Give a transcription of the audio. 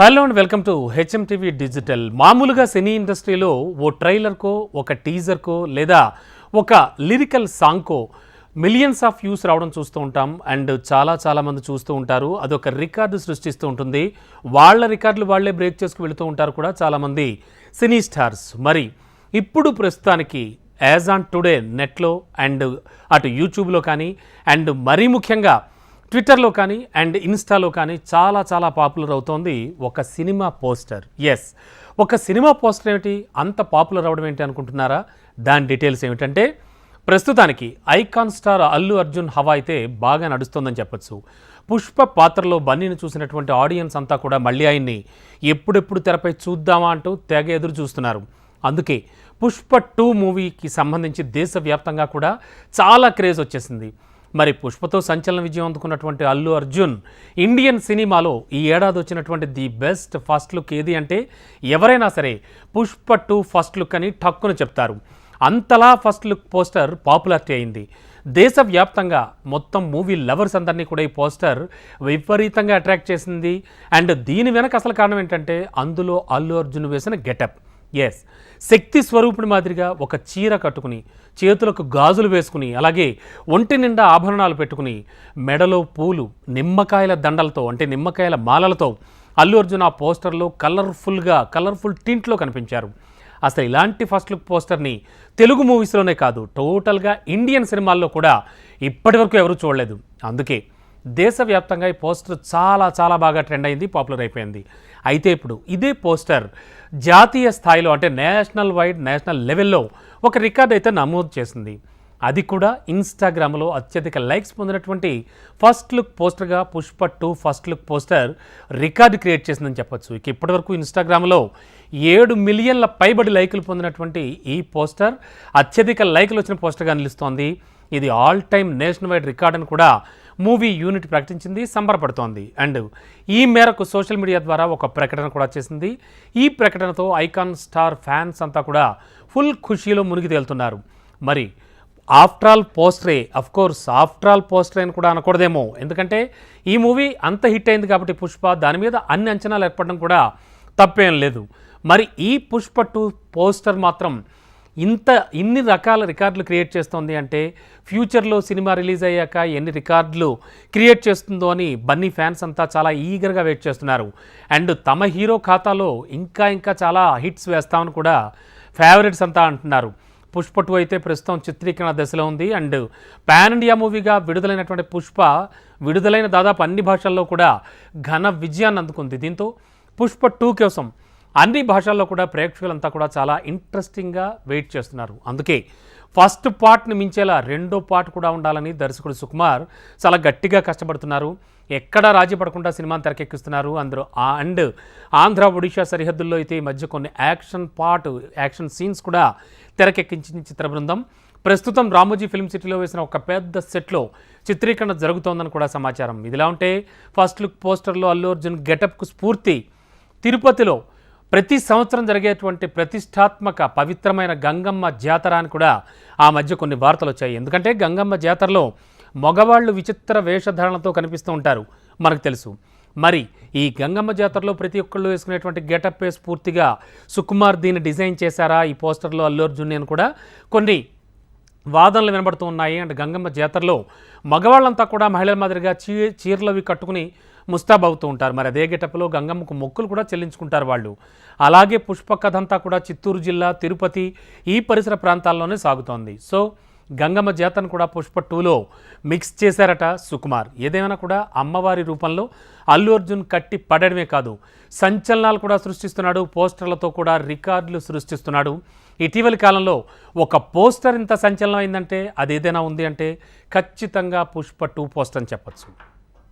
Hello and welcome to HM TV digital. మామూలుగా cine ఇండస్ట్రీలో ఓ ట్రైలర్కో ఒక టీజర్కో లేదా ఒక లిరికల్ సాంగ్కో మిలియన్స్ ఆఫ్ వ్యూస్ రావడం చూస్తూ ఉంటాం. అండ్ చాలా చాలామంది చూస్తూ ఉంటారు. అదొక రికార్డు సృష్టిస్తూ ఉంటుంది. వాళ్ళ రికార్డులు వాళ్ళే బ్రేక్ చేసుకు వెళుతూ ఉంటారు కూడా చాలామంది సినీ స్టార్స్. మరి ఇప్పుడు ప్రస్తుతానికి యాజ్ ఆన్ టుడే నెట్లో అండ్ అటు యూట్యూబ్లో కానీ అండ్ మరీ ముఖ్యంగా ట్విట్టర్లో కానీ అండ్ ఇన్స్టాలో కానీ చాలా చాలా పాపులర్ అవుతోంది ఒక సినిమా పోస్టర్. ఎస్ ఒక సినిమా పోస్టర్ ఏమిటి? అంత పాపులర్ అవడం ఏంటి అనుకుంటున్నారా? దాని డీటెయిల్స్ ఏమిటంటే ప్రస్తుతానికి ఐకాన్ స్టార్ అల్లు అర్జున్ హవా అయితే బాగా నడుస్తోందని చెప్పొచ్చు. పుష్ప పాత్రలో బన్నీని చూసినటువంటి ఆడియన్స్ అంతా కూడా మళ్ళీ ఆయన్ని ఎప్పుడెప్పుడు తెరపై చూద్దామా అంటూ తెగ ఎదురు చూస్తున్నారు. అందుకే పుష్ప టూ మూవీకి సంబంధించి దేశవ్యాప్తంగా కూడా చాలా క్రేజ్ వచ్చేసింది. మరి పుష్పతో సంచలన విజయం అందుకున్నటువంటి అల్లు అర్జున్ ఇండియన్ సినిమాలో ఈ ఏడాది వచ్చినటువంటి ది బెస్ట్ ఫస్ట్ లుక్ ఏది అంటే ఎవరైనా సరే పుష్ప టూ ఫస్ట్ లుక్ అని టక్కును చెప్తారు. అంతలా ఫస్ట్ లుక్ పోస్టర్ పాపులారిటీ అయింది. దేశవ్యాప్తంగా మొత్తం మూవీ లవర్స్ అందరినీ కూడా ఈ పోస్టర్ విపరీతంగా అట్రాక్ట్ చేసింది. అండ్ దీని వెనక అసలు కారణం ఏంటంటే అందులో అల్లు అర్జున్ వేసిన గెటప్. ఎస్ శక్తి స్వరూపుని మాదిరిగా ఒక చీర కట్టుకుని చేతులకు గాజులు వేసుకుని అలాగే ఒంటి నిండా ఆభరణాలు పెట్టుకుని మెడలో పూలు నిమ్మకాయల దండలతో అంటే నిమ్మకాయల మాలలతో అల్లు అర్జున్ ఆ పోస్టర్లో కలర్ఫుల్గా కలర్ఫుల్ టింట్లో కనిపించారు. అసలు ఇలాంటి ఫస్ట్ లుక్ పోస్టర్ని తెలుగు మూవీస్లోనే కాదు టోటల్గా ఇండియన్ సినిమాల్లో కూడా ఇప్పటివరకు ఎవరూ చూడలేదు. అందుకే దేశవ్యాప్తంగా ఈ పోస్టర్ చాలా చాలా బాగా ట్రెండ్ అయింది పాపులర్ అయిపోయింది. అయితే ఇప్పుడు ఇదే పోస్టర్ జాతీయ స్థాయిలో అంటే నేషనల్ వైడ్ నేషనల్ లెవెల్లో ఒక రికార్డ్ అయితే నమోదు చేసింది. అది కూడా ఇన్స్టాగ్రామ్లో అత్యధిక లైక్స్ పొందినటువంటి first look పోస్టర్గా Pushpa two first look poster record create చేసిందని చెప్పొచ్చు. ఇక ఇప్పటివరకు ఇన్స్టాగ్రామ్లో ఏడు మిలియన్ల పైబడి లైకులు పొందినటువంటి ఈ పోస్టర్ అత్యధిక లైకులు వచ్చిన పోస్టర్గా నిలుస్తోంది. ఇది all time national wide record అని కూడా మూవీ యూనిట్ ప్రకటించింది సంబరపడుతోంది. అండ్ ఈ మేరకు సోషల్ మీడియా ద్వారా ఒక ప్రకటన కూడా చేసింది. ఈ ప్రకటనతో ఐకాన్ స్టార్ ఫ్యాన్స్ అంతా కూడా ఫుల్ ఖుషీలో మునిగి తేలుతున్నారు. మరి ఆఫ్టర్ ఆల్ పోస్టరే అఫ్ కోర్స్ ఆఫ్టర్ ఆల్ పోస్టరే అని కూడా అనకూడదేమో. ఎందుకంటే ఈ మూవీ అంత హిట్ అయింది కాబట్టి పుష్ప దాని మీద అన్ని అంచనాలు ఏర్పడడం కూడా తప్పేం లేదు. మరి ఈ పుష్ప టూ పోస్టర్ మాత్రం ఇంత ఇన్ని రకాల రికార్డులు క్రియేట్ చేస్తోంది అంటే ఫ్యూచర్లో సినిమా రిలీజ్ అయ్యాక ఎన్ని రికార్డులు క్రియేట్ చేస్తుందో అని బన్నీ ఫ్యాన్స్ అంతా చాలా ఈగర్గా వెయిట్ చేస్తున్నారు. అండ్ తమ హీరో ఖాతాలో ఇంకా ఇంకా చాలా హిట్స్ వేస్తామని కూడా ఫేవరెట్స్ అంతా అంటున్నారు. పుష్ప టూ అయితే ప్రస్తుతం చిత్రీకరణ దశలో ఉంది. అండ్ పాన్ ఇండియా మూవీగా విడుదలైనటువంటి పుష్ప విడుదలైన దాదాపు అన్ని భాషల్లో కూడా ఘన విజయాన్ని అందుకుంది. దీంతో పుష్ప టూ కోసం అన్ని భాషల్లో కూడా ప్రేక్షకులంతా కూడా చాలా ఇంట్రెస్టింగ్గా వెయిట్ చేస్తున్నారు. అందుకే ఫస్ట్ పార్ట్ని మించేలా రెండో పార్ట్ కూడా ఉండాలని దర్శకుడు సుకుమార్ చాలా గట్టిగా కష్టపడుతున్నారు. ఎక్కడా రాజీ పడకుండా సినిమాని తెరకెక్కిస్తున్నారు. అందరూ అండ్ ఆంధ్ర ఒడిషా సరిహద్దుల్లో అయితే ఈ మధ్య కొన్ని యాక్షన్ పార్ట్ యాక్షన్ సీన్స్ కూడా తెరకెక్కించింది చిత్ర బృందం ప్రస్తుతం రామోజీ ఫిల్మ్ సిటీలో వేసిన ఒక పెద్ద సెట్లో చిత్రీకరణ జరుగుతోందని కూడా సమాచారం. ఇదిలా ఉంటే ఫస్ట్ లుక్ పోస్టర్లో అల్లు అర్జున్ గెటప్కు స్ఫూర్తి. తిరుపతిలో ప్రతి సంవత్సరం జరిగేటువంటి ప్రతిష్టాత్మక పవిత్రమైన గంగమ్మ జాతర అని కూడా ఆ మధ్య కొన్ని వార్తలు వచ్చాయి. ఎందుకంటే గంగమ్మ జాతరలో మగవాళ్ళు విచిత్ర వేషధారణతో కనిపిస్తూ ఉంటారు. మనకు తెలుసు. మరి ఈ గంగమ్మ జాతరలో ప్రతి ఒక్కళ్ళు వేసుకునేటువంటి గెటప్ పూర్తిగా సుకుమార్ దీన్ని డిజైన్ చేశారా? ఈ పోస్టర్లో అల్లు అర్జున్ అని కూడా కొన్ని వాదనలు వినబడుతూ ఉన్నాయి. అండ్ గంగమ్మ జాతరలో మగవాళ్ళంతా కూడా మహిళల మాదిరిగా చీ చీరలు అవి కట్టుకుని ముస్తాబ్ అవుతూ ఉంటారు. మరి అదే గెటప్లో గంగమ్మకు మొక్కులు కూడా చెల్లించుకుంటారు వాళ్ళు. అలాగే పుష్ప కథ అంతా కూడా చిత్తూరు జిల్లా తిరుపతి ఈ పరిసర ప్రాంతాల్లోనే సాగుతోంది. సో గంగమ్మ జాతను కూడా పుష్ప టూలో మిక్స్ చేశారట సుకుమార్. ఏదేమైనా కూడా అమ్మవారి రూపంలో అల్లు అర్జున్ కట్టి పడడమే కాదు సంచలనాలు కూడా సృష్టిస్తున్నాడు పోస్టర్లతో కూడా రికార్డులు సృష్టిస్తున్నాడు. ఇటీవలి కాలంలో ఒక పోస్టర్ ఇంత సంచలనం అయిందంటే అది ఏదైనా ఉంది అంటే ఖచ్చితంగా పుష్ప టూ పోస్టర్ అని చెప్పచ్చు.